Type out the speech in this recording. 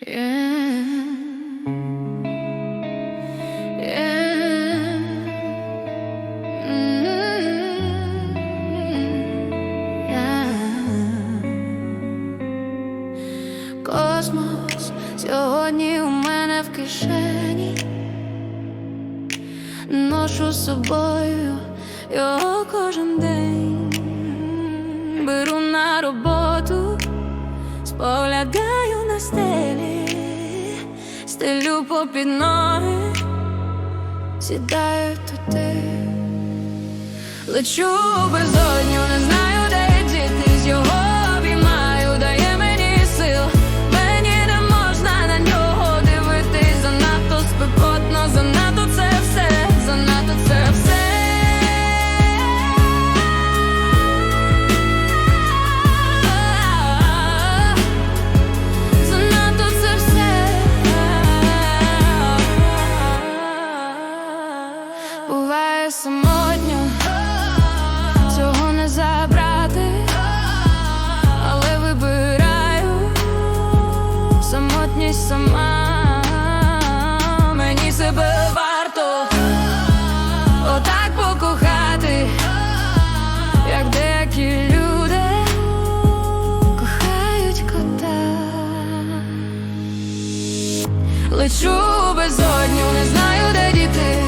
Космос сьогодні у мене в кишені. Ношу собою його кожен день. Беру на роботу, споглядаю на стелі, стелю попід ноги, сідаю туди, лечу безодню, не знаю, буває самотньо, цього не забрати, але вибираю самотність сама, мені себе варто отак покохати, як деякі люди кохають кота. Лечу безодню, не знаю, де діти